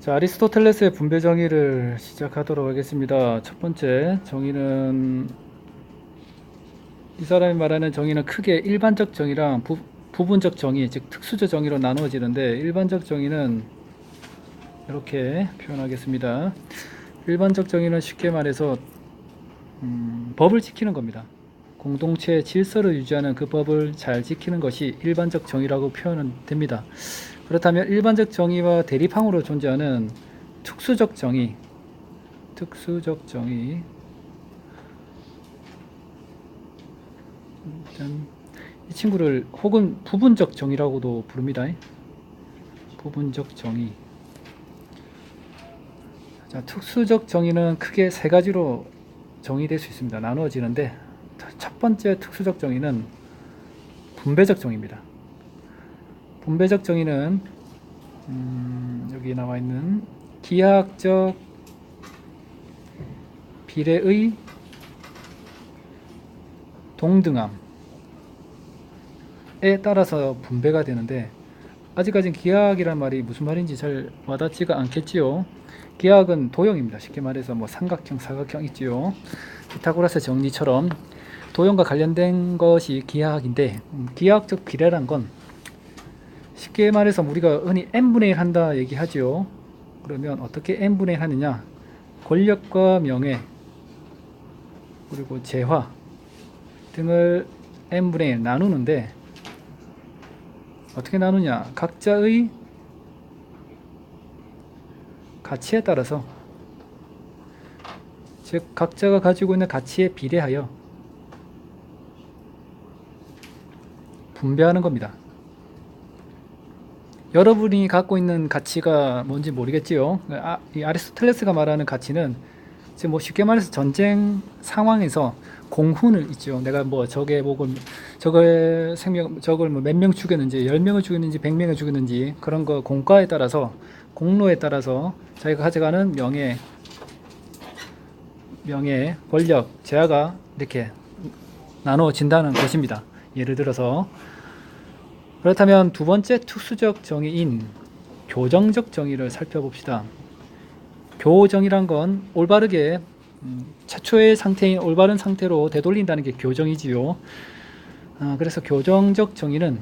자, 아리스토텔레스의 분배 정의를 시작하도록 하겠습니다. 첫 번째 정의는 이 사람이 말하는 정의는 크게 일반적 정의랑 부, 부분적 정의, 즉 특수적 정의로 나누어지는데 일반적 정의는 이렇게 표현하겠습니다. 일반적 정의는 쉽게 말해서 음, 법을 지키는 겁니다. 공동체의 질서를 유지하는 그 법을 잘 지키는 것이 일반적 정의라고 표현은 됩니다. 그렇다면 일반적 정의와 대립항으로 존재하는 특수적 정의, 특수적 정의, 이 친구를 혹은 부분적 정의라고도 부릅니다. 부분적 정의. 자, 특수적 정의는 크게 세 가지로 정의될 수 있습니다. 나누어지는데 첫 번째 특수적 정의는 분배적 정의입니다. 분배적 정의는 음, 여기 나와 있는 기하학적 비례의 동등함에 따라서 분배가 되는데 아직까지는 기하학이란 말이 무슨 말인지 잘 와닿지가 않겠지요. 기하학은 도형입니다. 쉽게 말해서 뭐 삼각형, 사각형 있지요. 피타고라스 정리처럼 도형과 관련된 것이 기하학인데 음, 기하학적 비례란 건 쉽게 말해서 우리가 흔히 n분의 1 한다 얘기하지요. 그러면 어떻게 n분의 1 하느냐? 권력과 명예 그리고 재화 등을 n분의 1 나누는데 어떻게 나누냐? 각자의 가치에 따라서 즉 각자가 가지고 있는 가치에 비례하여 분배하는 겁니다. 여러분이 갖고 있는 가치가 뭔지 모르겠지요. 아, 이 아리스토텔레스가 말하는 가치는 지금 뭐 쉽게 말해서 전쟁 상황에서 공훈을 있죠. 내가 뭐 적의 목을 적의 생명 적을 뭐 몇 명 죽였는지 열 명을 죽였는지 백 명을 죽였는지 그런 거 공과에 따라서 공로에 따라서 자기가 가져가는 명예 명예 권력 재화가 이렇게 나누어진다는 것입니다. 예를 들어서 그렇다면 두 번째 특수적 정의인 교정적 정의를 살펴봅시다. 교정이란 건 올바르게 음, 최초의 상태인 올바른 상태로 되돌린다는 게 교정이지요. 아, 그래서 교정적 정의는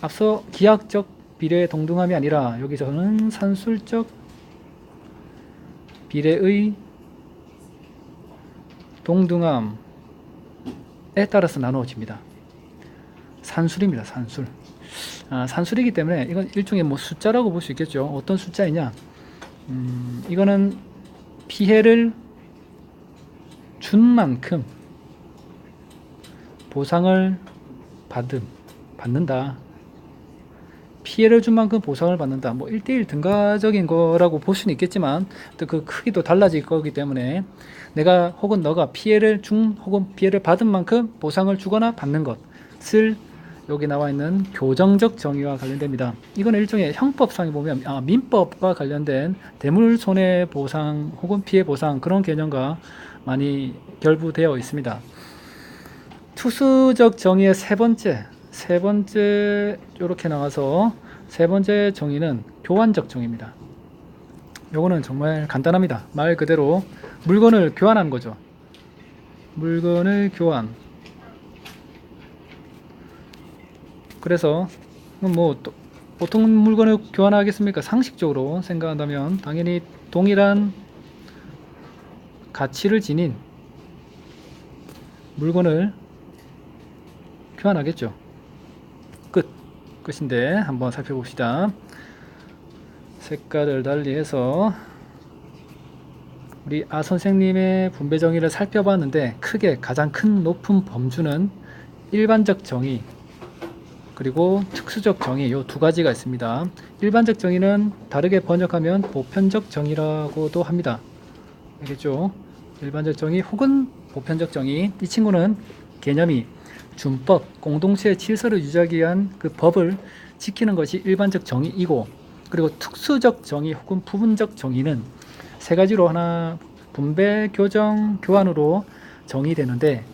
앞서 기하학적 비례 동등함이 아니라 여기서는 산술적 비례의 동등함에 따라서 나누어집니다. 산술입니다. 산술. 아, 산술이기 때문에 이건 일종의 뭐 숫자라고 볼 수 있겠죠. 어떤 숫자이냐? 음, 이거는 피해를 준 만큼 보상을 받음, 받는다. 피해를 준 만큼 보상을 받는다. 뭐 1대1 등가적인 거라고 볼 수는 있겠지만 또 그 크기도 달라질 거기 때문에 내가 혹은 너가 피해를 준 혹은 피해를 받은 만큼 보상을 주거나 받는 것을 여기 나와 있는 교정적 정의와 관련됩니다. 이건 일종의 형법상에 보면 아, 민법과 관련된 대물 손해 보상 혹은 피해 보상 그런 개념과 많이 결부되어 있습니다. 투수적 정의의 세 번째, 세 번째 이렇게 나와서 세 번째 정의는 교환적 정의입니다. 요거는 정말 간단합니다. 말 그대로 물건을 교환하는 거죠. 물건을 교환. 그래서 뭐또 보통 물건을 교환하겠습니까? 상식적으로 생각한다면 당연히 동일한 가치를 지닌 물건을 교환하겠죠. 끝. 끝인데 한번 살펴봅시다. 색깔을 달리해서 우리 아 선생님의 분배 정의를 살펴봤는데 크게 가장 큰 높은 범주는 일반적 정의 그리고 특수적 정의 이 두 가지가 있습니다. 일반적 정의는 다르게 번역하면 보편적 정의라고도 합니다. 알겠죠? 일반적 정의 혹은 보편적 정의 이 친구는 개념이 준법, 공동체의 질서를 유지하기 위한 그 법을 지키는 것이 일반적 정의이고 그리고 특수적 정의 혹은 부분적 정의는 세 가지로 하나 분배, 교정, 교환으로 정의되는데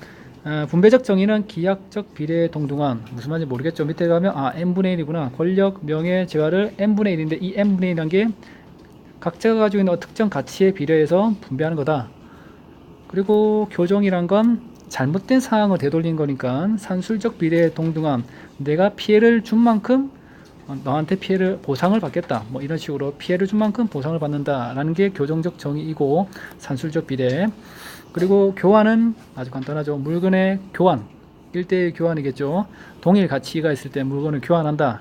어, 분배적 정의는 기하학적 비례 동등한 무슨 말인지 모르겠죠. 밑에 가면 아 n분의 1이구나. 권력, 명예, 재화를 n분의 1인데 이 n분의 1이란 게 각자가 가지고 있는 특정 가치에 비례해서 분배하는 거다. 그리고 교정이란 건 잘못된 상황을 되돌린 거니까 산술적 비례의 동등함 내가 피해를 준 만큼 어, 너한테 피해를 보상을 받겠다 뭐 이런 식으로 피해를 준 만큼 보상을 받는다라는 게 교정적 정의이고 산술적 비례 그리고 교환은 아주 간단하죠. 물건의 교환. 1대1 교환이겠죠. 동일 가치가 있을 때 물건을 교환한다.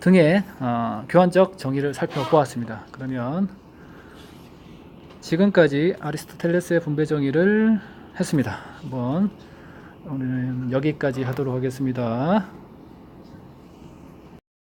등의 어, 교환적 정의를 살펴보았습니다. 그러면 지금까지 아리스토텔레스의 분배 정의를 했습니다. 한번 오늘은 여기까지 하도록 하겠습니다.